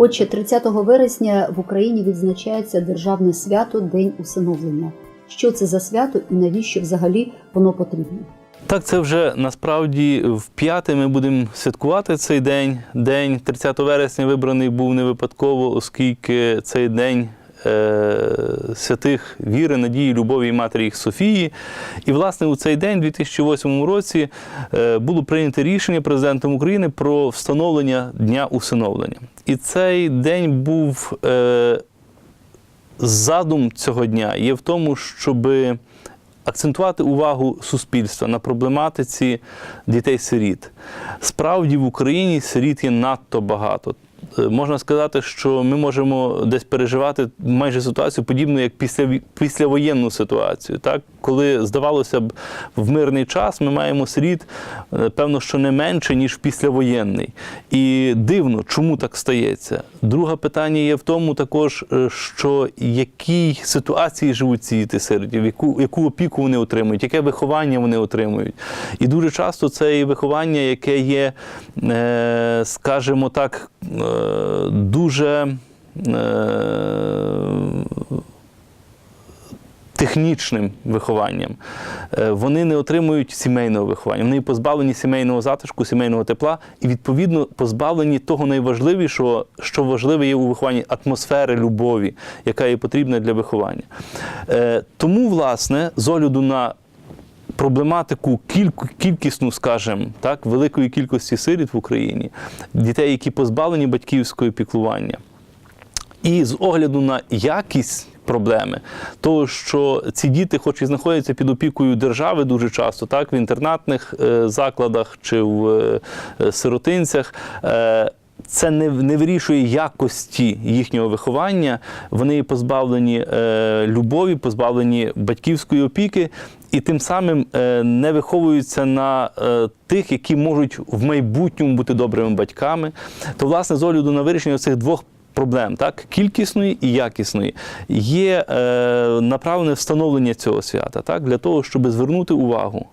Отже, 30 вересня в Україні відзначається державне свято День усиновлення. Що це за свято і навіщо взагалі воно потрібно? Так, це вже насправді в п'яте ми будемо святкувати цей день. День 30 вересня вибраний був не випадково, оскільки цей день святих віри, надії, любові і матері їх Софії. І, власне, у цей день, у 2008 році, е, було прийнято рішення президентом України про встановлення Дня усиновлення. І цей день був. Е, задум цього дня є в тому, щоб акцентувати увагу суспільства на проблематиці дітей-сиріт. Справді в Україні сиріт є надто багато. Можна сказати, що ми можемо десь переживати майже ситуацію подібну, як після, післявоєнну ситуацію. Так? Коли, здавалося б, в мирний час ми маємо сиріт, е, певно, що не менше, ніж післявоєнний. І дивно, чому так стається. Друге питання є в тому також, е, що якій ситуації живуть ці діти сиротів, яку, яку опіку вони отримують, яке виховання вони отримують. І дуже часто це і виховання, яке є, е, скажімо так, дуже е, технічним вихованням. Е, Вони не отримують сімейного виховання. Вони позбавлені сімейного затишку, сімейного тепла і, відповідно, позбавлені того найважливішого, що важливе є у вихованні атмосфери любові, яка є потрібна для виховання. Е, Тому, власне, з огляду на проблематику кількісну, скажімо, так, великої кількості сиріт в Україні, дітей, які позбавлені батьківського піклування, і з огляду на якість проблеми, того, що ці діти, хоч і знаходяться під опікою держави дуже часто, так, в інтернатних е, закладах чи в е, е, сиротинцях. Це не, не вирішує якості їхнього виховання. Вони позбавлені е, любові, позбавлені батьківської опіки, і тим самим е, не виховуються на е, тих, які можуть в майбутньому бути добрими батьками. То, власне, з огляду на вирішення цих двох проблем, так, кількісної і якісної, є е, направлене встановлення цього свята, так, для того, щоб звернути увагу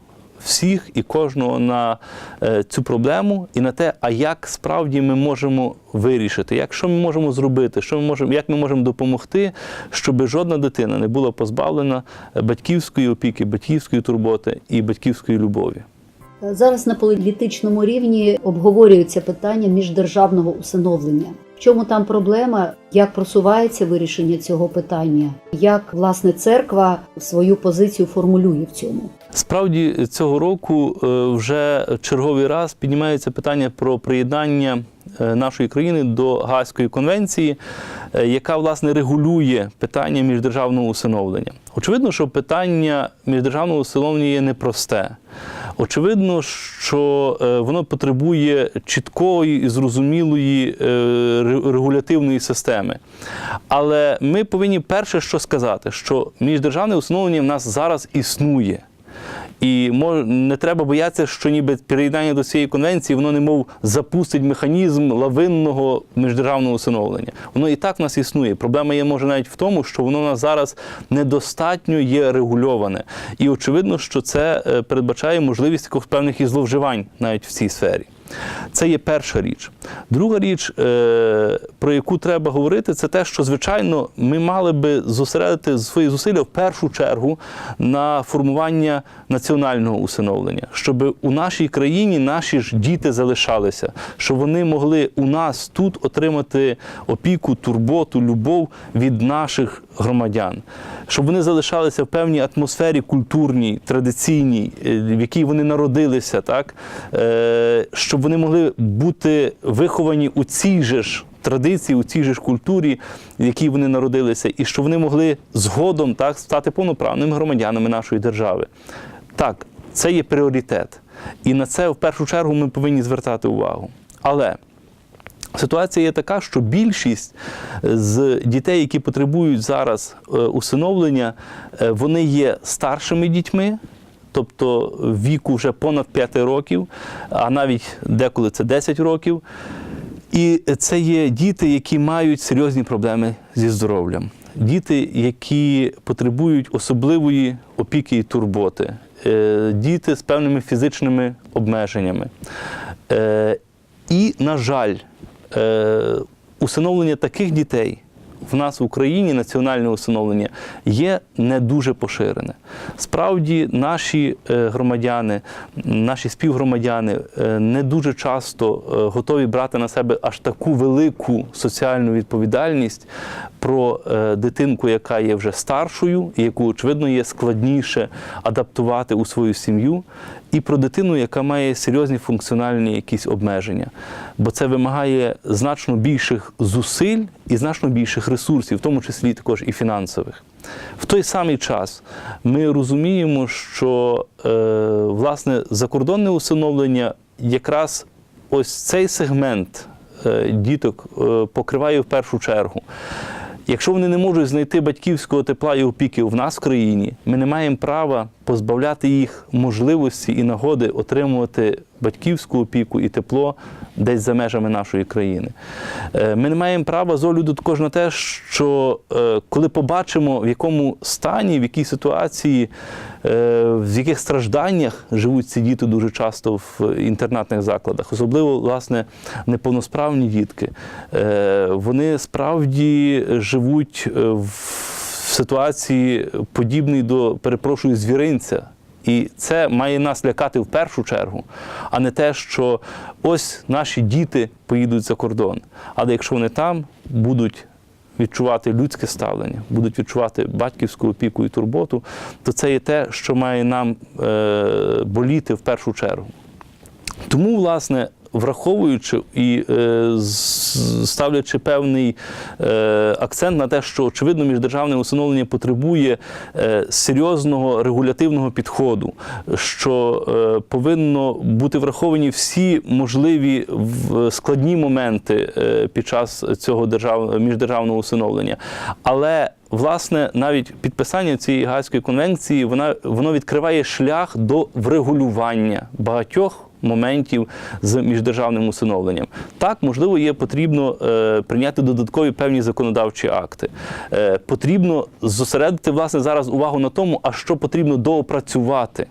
всіх і кожного на е, цю проблему і на те, а як справді ми можемо вирішити, як що ми можемо зробити, що ми можемо, як ми можемо допомогти, щоб жодна дитина не була позбавлена батьківської опіки, батьківської турботи і батьківської любові. Зараз на політичному рівні обговорюється питання міждержавного усиновлення. В чому там проблема? Як просувається вирішення цього питання? Як власне церква свою позицію формулює в цьому? Справді цього року е, вже черговий раз піднімається питання про приєднання нашої країни до Гаазької конвенції, е, яка власне регулює питання міждержавного усиновлення. Очевидно, що питання міждержавного усиновлення є непросте. Очевидно, що е, воно потребує чіткої і зрозумілої е, регулятивної системи. Але ми повинні перше що сказати, що міждержавне усиновлення в нас зараз існує. І не треба боятися, що ніби приєднання до цієї конвенції воно немов запустить механізм лавинного міждержавного усиновлення. Воно і так в нас існує. Проблема є може навіть в тому, що воно у нас зараз недостатньо є регульоване. І очевидно, що це е, передбачає можливість якихось певних і зловживань навіть в цій сфері. Це є перша річ. Друга річ, е, про яку треба говорити, це те, що звичайно ми мали би зосередити свої зусилля в першу чергу на формування національного усиновлення, щоб у нашій країні наші ж діти залишалися, щоб вони могли у нас тут отримати опіку, турботу, любов від наших громадян, щоб вони залишалися в певній атмосфері культурній, традиційній, е, в якій вони народилися, так Е, щоб вони могли бути виховані у цій же ж традиції, у цій же ж культурі, в якій вони народилися, і щоб вони могли згодом так стати повноправними громадянами нашої держави. Так, це є пріоритет. І на це в першу чергу ми повинні звертати увагу. Але Ситуація є така, що більшість з дітей, які потребують зараз е, усиновлення, е, вони є старшими дітьми, тобто віку вже понад 5 років, а навіть деколи це 10 років. І це є діти, які мають серйозні проблеми зі здоров'ям. Діти, які потребують особливої опіки і турботи, Е, діти з певними фізичними обмеженнями. Е, І, на жаль, е, усиновлення таких дітей в нас в Україні національне усиновлення є не дуже поширене. Справді, наші е, громадяни, наші співгромадяни е, не дуже часто е, готові брати на себе аж таку велику соціальну відповідальність про дитинку, яка є вже старшою, і яку, очевидно, є складніше адаптувати у свою сім'ю, і про дитину, яка має серйозні функціональні якісь обмеження. Бо це вимагає значно більших зусиль і значно більших ресурсів, в тому числі також і фінансових. В той самий час ми розуміємо, що е, власне закордонне усиновлення якраз ось цей сегмент е, діток е, покриває в першу чергу. Якщо вони не можуть знайти батьківського тепла і опіки в нас в країні, ми не маємо права позбавляти їх можливості і нагоди отримувати батьківську опіку і тепло десь за межами нашої країни. Е, Ми не маємо права з огляду також на те, що е, коли побачимо, в якому стані, в якій ситуації, е, в яких стражданнях живуть ці діти дуже часто в інтернатних закладах, особливо власне неповносправні дітки, вони справді живуть в ситуації подібній до, перепрошую, звіринця. І це має нас лякати в першу чергу, а не те, що ось наші діти поїдуть за кордон. Але якщо вони там будуть відчувати людське ставлення, будуть відчувати батьківську опіку і турботу, то це є те, що має нам е, боліти в першу чергу. Тому, власне, враховуючи і е, ставлячи певний е, акцент на те, що очевидно міждержавне усиновлення потребує е, серйозного регулятивного підходу, що повинно бути враховані всі можливі в- складні моменти під час цього держав, міждержавного усиновлення. Але Власне, навіть підписання цієї Гаазької конвенції вона воно відкриває шлях до врегулювання багатьох моментів з міждержавним усиновленням. Так, можливо, є потрібно е, прийняти додаткові певні законодавчі акти. Е, потрібно зосередити власне зараз увагу на тому, а що потрібно доопрацювати.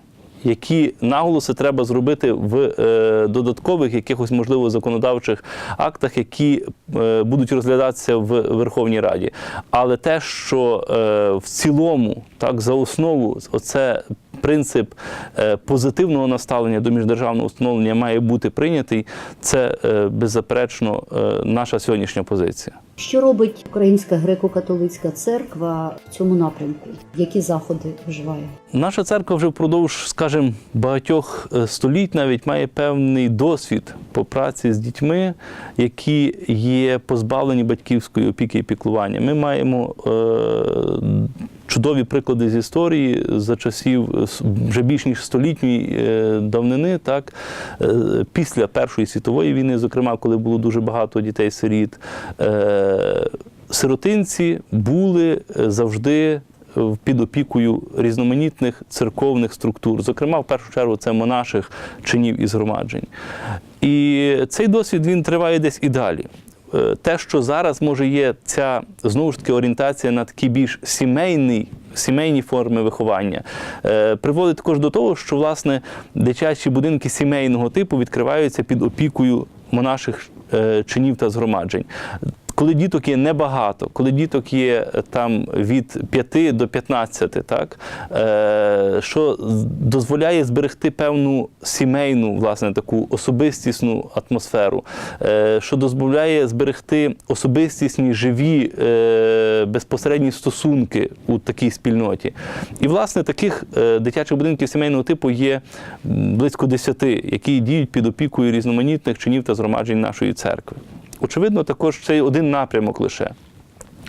Які наголоси треба зробити в е, додаткових якихось можливо законодавчих актах, які е, будуть розглядатися в Верховній Раді. Але те, що е, в цілому, так за основу, оце принцип е, позитивного наставлення до міждержавного установлення має бути прийнятий, це е, беззаперечно е, наша сьогоднішня позиція. Що робить Українська греко-католицька церква в цьому напрямку? Які заходи вживає? Наша церква вже впродовж, скажімо, багатьох століть навіть має певний досвід по праці з дітьми, які є позбавлені батьківської опіки і піклування. Ми маємо е, чудові приклади з історії за часів е, вже більш ніж столітньої е, давнини, так е, після Першої світової війни, зокрема, коли було дуже багато дітей-сиріт. Сиротинці були завжди під опікою різноманітних церковних структур, зокрема, в першу чергу, це монаших чинів і згромаджень. І цей досвід він триває десь і далі. Е, Те, що зараз може є ця знову ж таки орієнтація на такі більш сімейний, сімейні форми виховання, е, приводить також до того, що власне дитячі будинки сімейного типу відкриваються під опікою монаших е, чинів та згромаджень. Коли діток є небагато, коли діток є е, там від 5 до 15, так, е, що дозволяє зберегти певну сімейну, власне, таку особистісну атмосферу, е, що дозволяє зберегти особистісні живі е, безпосередні стосунки у такій спільноті. І, власне, таких е, дитячих будинків сімейного типу є близько 10, які діють під опікою різноманітних чинів та згромаджень нашої церкви. Очевидно, також це один напрямок лише.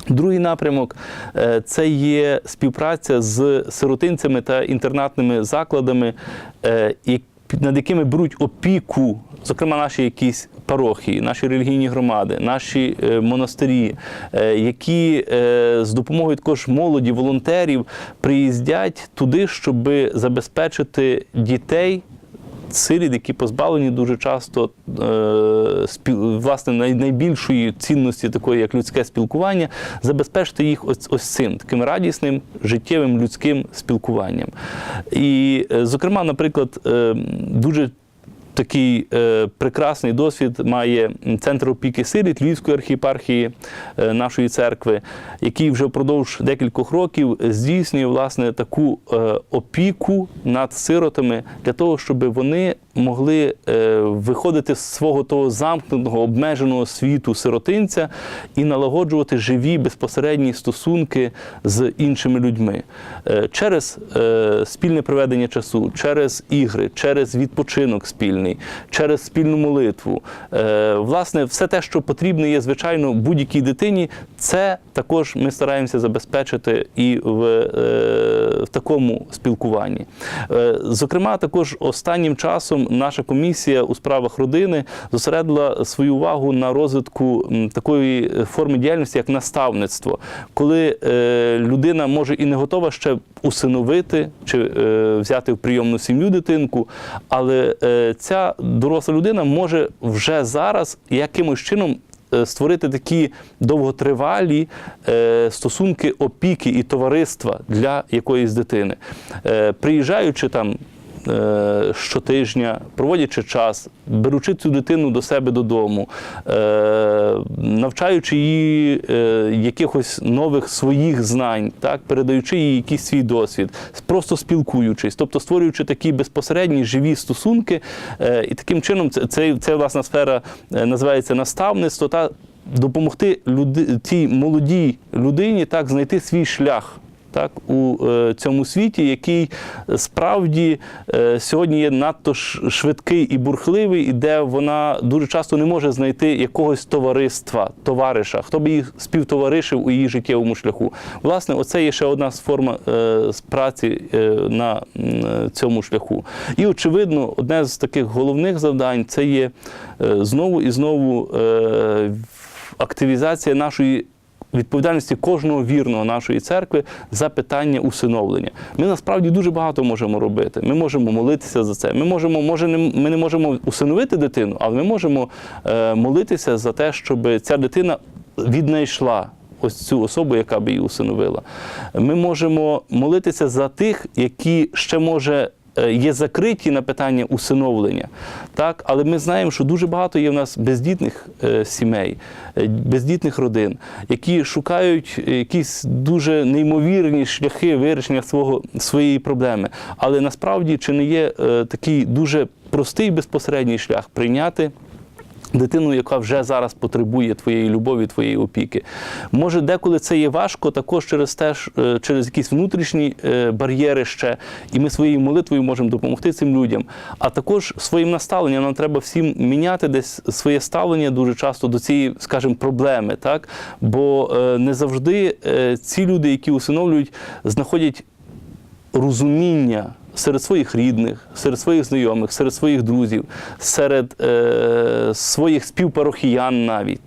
Другий напрямок е, це є співпраця з сиротинцями та інтернатними закладами, е, над якими беруть опіку, зокрема, наші якісь парохії, наші релігійні громади, наші е, монастирі, які з допомогою також молоді, волонтерів приїздять туди, щоб забезпечити дітей сиріт, які позбавлені дуже часто е, власне найбільшої цінності, такої як людське спілкування, забезпечити їх ось, ось цим таким радісним, життєвим людським спілкуванням. І, е, зокрема, наприклад, е, дуже Такий е, прекрасний досвід має центр опіки сиріт Львівської архієпархії е, нашої церкви, який вже впродовж декількох років здійснює власне таку е, опіку над сиротами для того, щоб вони могли е, виходити з свого того замкненого обмеженого світу сиротинця і налагоджувати живі безпосередні стосунки з іншими людьми. Е, через е, спільне проведення часу, через ігри, через відпочинок спільний, через спільну молитву. Е, Власне, все те, що потрібно є, звичайно, будь-якій дитині, це також ми стараємося забезпечити і в, е, в такому спілкуванні. Е, Зокрема, також останнім часом наша комісія у справах родини зосередила свою увагу на розвитку такої форми діяльності, як наставництво, коли людина може і не готова ще усиновити чи взяти в прийомну сім'ю дитинку, але е, ця доросла людина може вже зараз якимось чином е, створити такі довготривалі е, стосунки опіки і товариства для якоїсь дитини. Е, Приїжджаючи там щотижня, проводячи час, беручи цю дитину до себе додому, е, навчаючи її е, якихось нових своїх знань, так, передаючи їй якийсь свій досвід, просто спілкуючись, тобто створюючи такі безпосередні живі стосунки, е, і таким чином це, це, це власна сфера е, називається наставництво та допомогти люди, цій молодій людині так знайти свій шлях так, у е, цьому світі, який справді е, сьогодні є надто швидкий і бурхливий, і де вона дуже часто не може знайти якогось товариства, товариша, хто би їх співтоваришив у її життєвому шляху. Власне, оце є ще одна з форма е, праці е, на е, цьому шляху. І очевидно, одне з таких головних завдань це є е, знову і знову е, активізація нашої відповідальності кожного вірного нашої церкви за питання усиновлення. Ми насправді дуже багато можемо робити. Ми можемо молитися за це. Ми можемо, може, не, ми не можемо усиновити дитину, але ми можемо е, молитися за те, щоб ця дитина віднайшла. Ось цю особу, яка би її усиновила. Ми можемо молитися за тих, які ще може є закриті на питання усиновлення. Так? Але ми знаємо, що дуже багато є в нас бездітних е, сімей, е, бездітних родин, які шукають якісь дуже неймовірні шляхи вирішення свого, своєї проблеми. Але насправді чи не є е, такий дуже простий безпосередній шлях прийняти. Дитину, яка вже зараз потребує твоєї любові, твоєї опіки. Може, деколи це є важко, також через те, е, через якісь внутрішні е, бар'єри ще, і ми своєю молитвою можемо допомогти цим людям. А також своїм наставленням нам треба всім міняти десь своє ставлення дуже часто до цієї, скажімо, проблеми. Так? Бо е, не завжди ці люди, які усиновлюють, знаходять розуміння серед своїх рідних, серед своїх знайомих, серед своїх друзів, серед е, своїх співпарохіян навіть.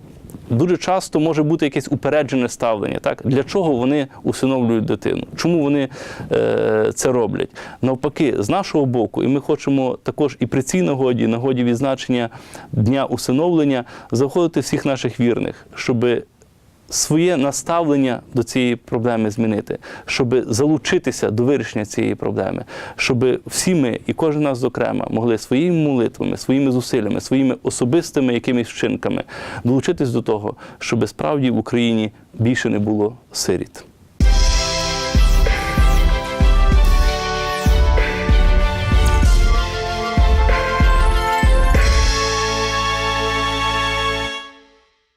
Дуже часто може бути якесь упереджене ставлення. Так? Для чого вони усиновлюють дитину? Чому вони е, це роблять? Навпаки, з нашого боку, і ми хочемо також і при цій нагоді, нагоді відзначення Дня усиновлення, заходити всіх наших вірних, щоби своє наставлення до цієї проблеми змінити, щоб залучитися до вирішення цієї проблеми, щоб всі ми і кожен нас зокрема могли своїми молитвами, своїми зусиллями, своїми особистими якимись вчинками долучитись до того, щоб справді в Україні більше не було сиріт.